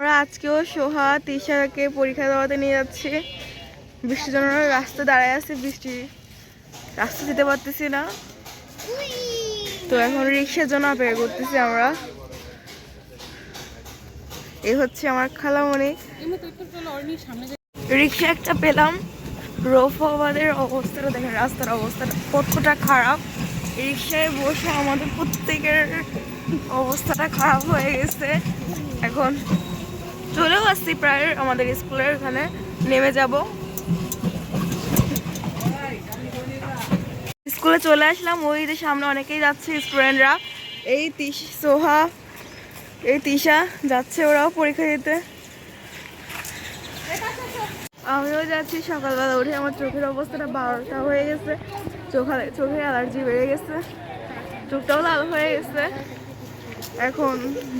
আমরা আজকেও সোহা, তিশাকে পরীক্ষা দেওয়াতে নিয়ে যাচ্ছি। বৃষ্টির জন্য রাস্তা দাঁড়ায় আছে, বৃষ্টি রাস্তা যেতে পারতেছি না। তো এখন রিক্সার জন্য অপেক্ষা করতেছি আমরা। এ হচ্ছে আমার খালামণি। রিক্সা একটা পেলাম। রৌফাবাদের অবস্থাটা দেখেন, রাস্তার অবস্থাটা কতটা খারাপ। রিক্সায় বসে আমাদের প্রত্যেকের অবস্থাটা খারাপ হয়ে গেছে। এখন চলেও আসছি প্রায় আমাদের স্কুলের ওখানে। নেমে যাব। স্কুলে চলে আসলাম। ওই যে সামনে অনেকেই যাচ্ছে স্টুডেন্টরা। এই তিস সোহা, এই তিশা যাচ্ছে ওরাও পরীক্ষা দিতে। আমিও যাচ্ছি। সকালবেলা উঠে আমার চোখের অবস্থাটা বারোটা হয়ে গেছে। চোখে চোখে অ্যালার্জি বেড়ে গেছে। চোখটাও লাল হয়ে গেছে। এখন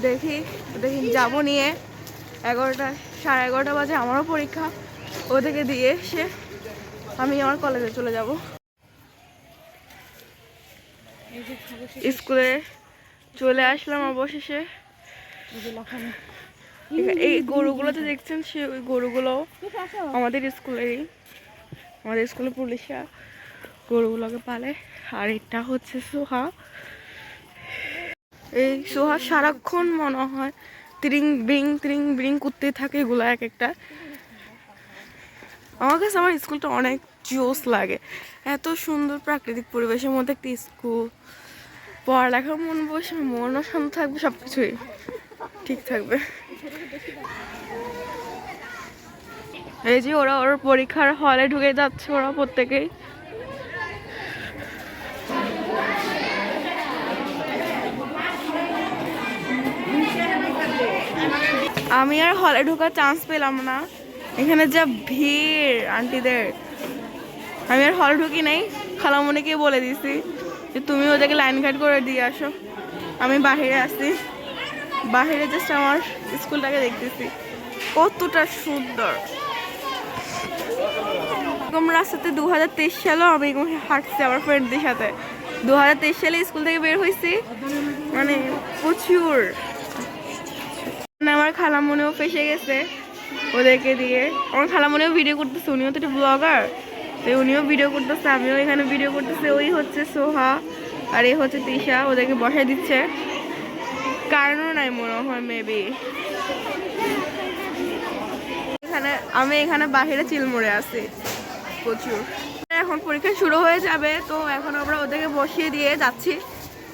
দেখি দেখি যাব নিয়ে। এগারোটা, সাড়ে এগারোটা বাজে আমারও পরীক্ষা। ওদেরকে দিয়ে এসে আমি আমার কলেজে চলে যাব। স্কুলে চলে আসলাম অবশেষে। এই গরুগুলো তো দেখছেন সে ওই গরুগুলো আমাদের স্কুলেরই। আমাদের স্কুলে পুলিশরা গরুগুলোকে পালে। আর এটা হচ্ছে সোহা। এই সোহা সারাক্ষণ মনে হয় ত্রিং, ব্রিং ত্রিং, ব্রিং করতেই থাকে এগুলো এক একটা। আমার কাছে আমার স্কুলটা অনেক জোস লাগে। এত সুন্দর প্রাকৃতিক পরিবেশের মধ্যে একটি স্কুল। পড়ালেখার মন বসে মনও শান্ত থাকবে সব কিছুই ঠিক থাকবে। এই যে ওরা ওর পরীক্ষার হলে ঢুকে যাচ্ছে ওরা প্রত্যেকেই। আমি আর হলে ঢোকার চান্স পেলাম না। এখানে যা ভিড় আন্টিদের আমি আর হলে ঢুকি নাই খালামণিকে বলে দিছি যে, তুমি ওদেরকে লাইন ঘাট করে দিয়ে আসো। আমি বাহিরে আসি বাহিরে জাস্ট আমার স্কুলটাকে দেখতেছি। কতটা সুন্দর। রাস্তাতে দু হাজার তেইশ সালেও আমি হাঁটছি আমার ফ্রেন্ডদের সাথে। দু হাজার তেইশ সালে স্কুল থেকে বের হয়েছি। মানে প্রচুর। আমার খালামনেও ফেসে গেছে ওদেরকে দিয়ে। আমার খালামনেও ভিডিও করতেছে উনিও তো একটা ব্লগার তো উনিও ভিডিও করতেছে আমিও এখানে ভিডিও করতেছে ওই হচ্ছে সোহা আর এই হচ্ছে তিশা ওদেরকে বসাই দিচ্ছে। কারণও নাই মনে হয় মেবি এখানে আমি এখানে বাহিরে চিলমুড়ে আছি প্রচুর। এখন পরীক্ষা শুরু হয়ে যাবে তো এখন আমরা ওদেরকে বসিয়ে দিয়ে যাচ্ছি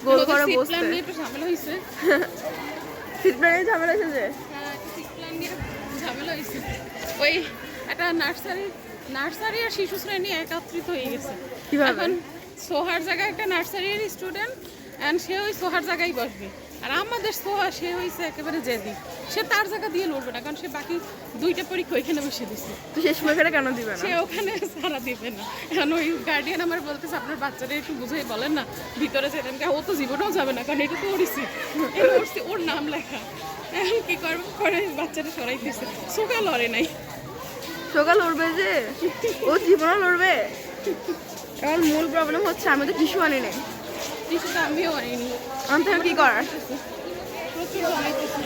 গোল করে বসতে। ঝামেলা সিট প্ল্যানে ঝামেলা এসেছে ঝামেলা হয়েছে। ওই একটা নার্সারি নার্সারি আর শিশু শ্রেণি একত্রিত হয়ে গেছে। কীভাবে? এখন সোহার জায়গায় একটা নার্সারির স্টুডেন্ট অ্যান্ড সে ওই সোহার জায়গায় বসবে। আর আমাদের সোহা সে হয়েছে একেবারে জেদি। সে তার জায়গা দিয়ে লড়বে না কারণ সে বাকি দুইটা পরীক্ষা ওইখানে বসে দিচ্ছে তো শেষ মেঘাটা কেন দিবে না? সে ওখানে সারা দিবে না। এখন ওই গার্ডিয়ান আমার বলতেছে আপনার বাচ্চাটা একটু বুঝাই বলেন না ভিতরে যেতেন ও তো জীবনেও যাবে না কারণ এটা তো। এটা ওর নাম লেখা। এখন কি করবে? করে বাচ্চাটা সরাই দিচ্ছে সোকা লড়ে নাই। সকাল লড়বে যে? ও জীবনও লড়বে? এখন মূল প্রবলেম হচ্ছে আমি তো টিস্যু আনি নেই। আমিও আনিনি কি করার? প্রচুর বানাইতেছে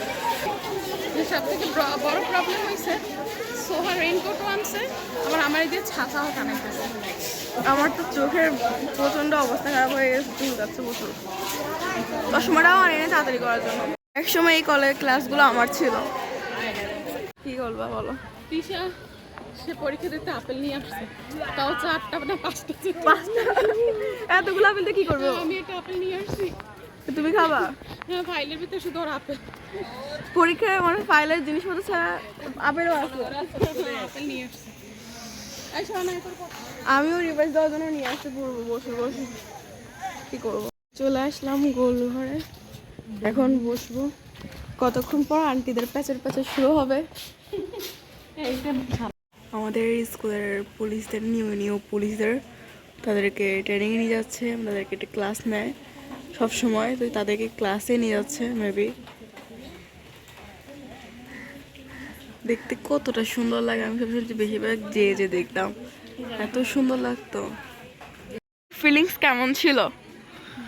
সব থেকে বড় প্রবলেম হয়েছে সোহা রেইনকোটও আনছে আবার আমার এই দিয়ে ছাতাও টানাইতেছে আমার তো চোখের প্রচণ্ড অবস্থা খারাপ হয়ে গেছে চুল যাচ্ছে প্রচুর। চশমাটাও আনি তাড়াতাড়ি করার জন্য। একসময় এই কলেজ ক্লাসগুলো আমার ছিল। কি করবা বলো? সে পরীক্ষা দিতে আপেল নিয়ে আসছে। তাও চারটা না পাঁচটা পাঁচটা। এতগুলো আপেল দিয়ে কি করবে? আমি একটা আপেল নিয়ে আসছি। তুমি খাবা? হ্যাঁ ফাইলের ভিতরে শুধু ওর আপেল। পরীক্ষায় মানে ফাইলের জিনিসপত্র ছাড়া আপেলও আছে আপেল নিয়ে আসছে। আমিও রিভাইজ দেওয়ার জন্য নিয়ে আসতে পড়ব বসে বসে। কি করব? চলে আসলাম গোল ঘরে। এখন বসবো। কতক্ষণ পর আন্টিদের প্যাচের প্যাচের শুরু হবে? এইটা আমাদের স্কুলের পুলিশদের নিউ নিউ পুলিশদের তাদেরকে ট্রেনিংয়ে নিয়ে যাচ্ছে তাদেরকে একটা ক্লাস নেয় সব সময় তো তাদেরকে ক্লাসে নিয়ে যাচ্ছে মেবি দেখতে কতটা সুন্দর লাগে আমি সবসময় বেশিরভাগ যে যে দেখতাম। এত সুন্দর লাগতো। ফিলিংস কেমন ছিল?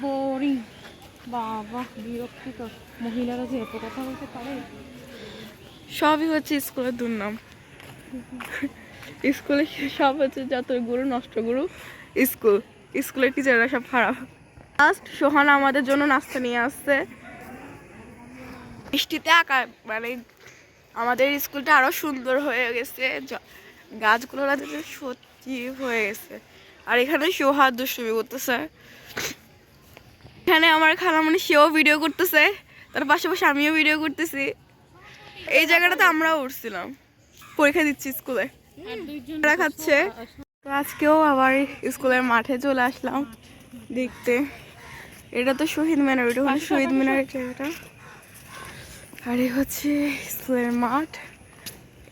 বোরিং বাবা বিরক্তিকর। মহিলারা যে এত কথা বলতে পারে? সবই হচ্ছে স্কুলের দুর্নাম। স্কুলে সব হচ্ছে যত গুরু নষ্ট গুরু। স্কুল, স্কুলের টিচাররা সব খারাপ। লাস্ট সোহানা আমাদের জন্য নাস্তা নিয়ে আসছে। বৃষ্টিতে আঁকা মানে আমাদের স্কুলটা আরও সুন্দর হয়ে গেছে। গাছগুলো সত্যি হয়ে গেছে। আর এখানে সোহার দুষ্টুমি করতেছে। এখানে আমার খালা মানে সেও ভিডিও করতেছে। তার পাশাপাশি আমিও ভিডিও করতেছি। এই জায়গাটাতে আমরাও উঠছিলাম। পরীক্ষা দিচ্ছি স্কুলে। ওরা খাচ্ছে। তো আজকেও আবার স্কুলের মাঠে চলে আসলাম দেখতে। এটা তো শহীদ মিনার এটা হলো শহীদ মিনার এটা। আর এই হচ্ছে স্কুলের মাঠ।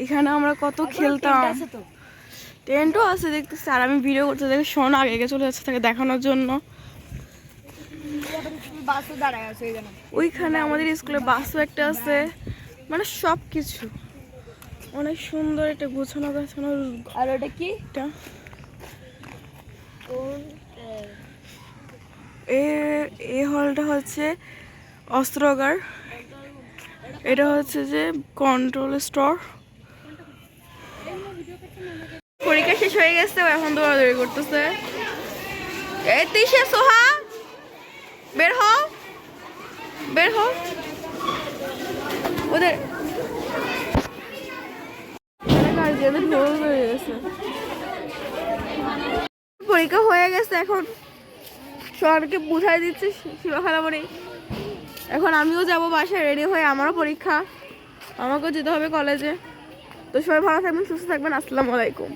এখানে আমরা কত খেলতাম। টেন্টও আছে দেখতেছি। আর আমি ভিডিও করতে দেখে শোন আগে আগে চলে যাচ্ছে তাকে দেখানোর জন্য। ওইখানে আমাদের স্কুলে বাসও একটা আছে। মানে সব কিছু অনেক সুন্দর একটা গোছানো গাছানো আর ওটা কি? একটা এ এই হলটা হচ্ছে অস্ত্রাগার। এটা হচ্ছে যে কন্ট্রোল স্টোর পরীক্ষা শেষ হয়ে গেছে এখন দৌড়াদৌড়ি করতেছে। এই তিসে সোহা বের হও। বের হও। ওদের হয়ে গেছে পরীক্ষা হয়ে গেছে এখন। সবাইকে বুঝাই দিচ্ছে শিবাখালামণি এখন আমিও যাব বাসায় রেডি হয়ে আমারও পরীক্ষা। আমাকেও যেতে হবে কলেজে। তো সবাই ভালো থাকবেন, সুস্থ থাকবেন। আসসালামু আলাইকুম।